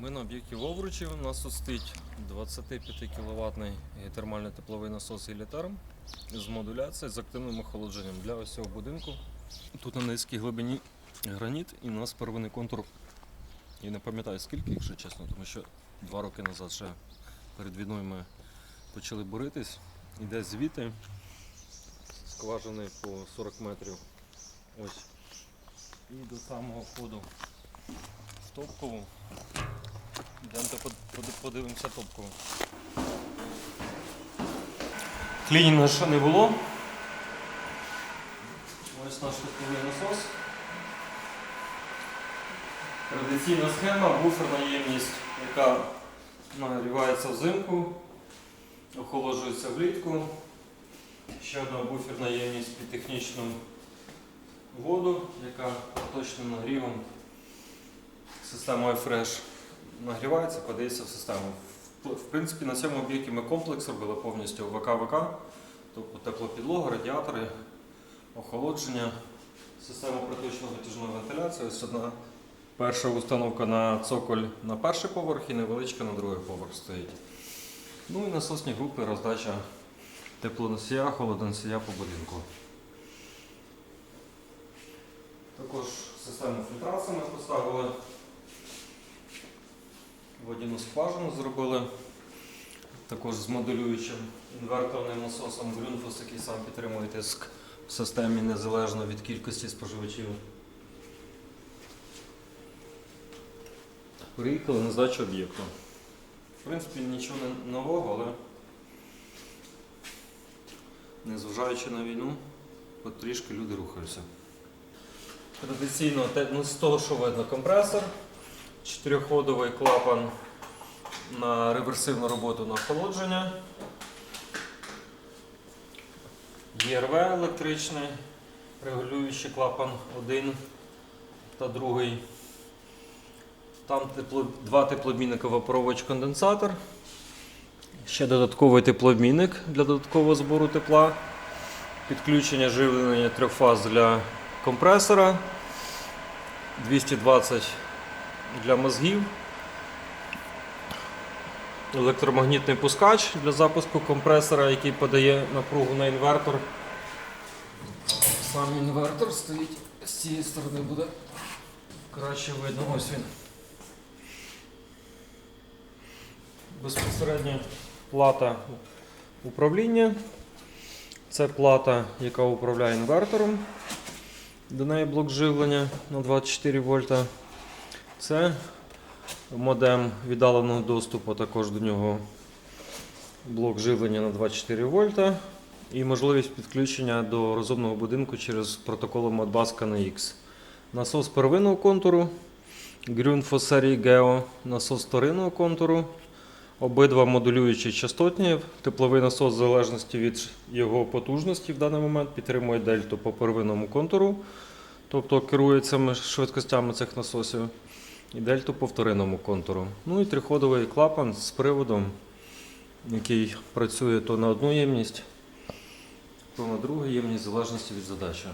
Ми на об'єкті Вовручі. У нас тут стоїть 25 кВт геотермальний тепловий насос Гілітерм з модуляцією з активним охолодженням для ось цього будинку. Тут на низькій глибині граніт і у нас первинний контур. Я не пам'ятаю скільки, якщо чесно, тому що два роки назад ще перед війною ми почали боритись. Іде звідти скважини по 40 метрів. Ось. І до самого входу в топкову. Йдемте под- под- подивимося топкову. Клінінга ще не було. Ось наш тепловий насос. Традиційна схема, буферна ємність, яка нагрівається взимку, охолоджується влітку. Ще одна буферна ємність під технічну воду, яка точним нагрівом системою Fresh нагрівається, подається в систему. В- принципі, на цьому об'єкті ми комплекс робили повністю ВК-ВК, тобто теплопідлога, радіатори, охолодження, система проточної витяжної вентиляції. Ось одна перша установка на цоколь на перший поверх і невеличка на другий поверх стоїть. Ну і насосні групи, роздача теплоносія, холодоносія по будинку. Також систему фільтрації ми поставили. Водяну скважину зробили. Також з моделюючим інверторним насосом Grünfuss, який сам підтримує тиск в системі незалежно від кількості споживачів. Приїхали на здачу об'єкту. В принципі, нічого не нового, але незважаючи на війну, потрішки люди рухаються. Традиційно ну, з того, що видно, компресор, чотирьохходовий клапан на реверсивну роботу на охолодження. ЄРВ електричний, регулюючий клапан один та другий. Там тепло, два теплообмінника вапорович конденсатор. Ще додатковий теплообмінник для додаткового збору тепла. Підключення живлення трьох фаз для компресора. 220 для мозгів. Електромагнітний пускач для запуску компресора, який подає напругу на інвертор. Сам інвертор стоїть з цієї сторони буде краще видно. Ось він. Безпосередньо плата управління. Це плата, яка управляє інвертором. До неї блок живлення на 24 вольта. Це модем віддаленого доступу, також до нього блок живлення на 24 вольта і можливість підключення до розумного будинку через протокол Modbus KNX. Насос первинного контуру, Grünfuss Geo, насос вторинного контуру. Обидва модулюючі частотні. Тепловий насос, в залежності від його потужності в даний момент, підтримує дельту по первинному контуру, тобто керує цими швидкостями цих насосів, і дельту по вторинному контуру. Ну і триходовий клапан з приводом, який працює то на одну ємність, то на другу ємність, в залежності від задачі.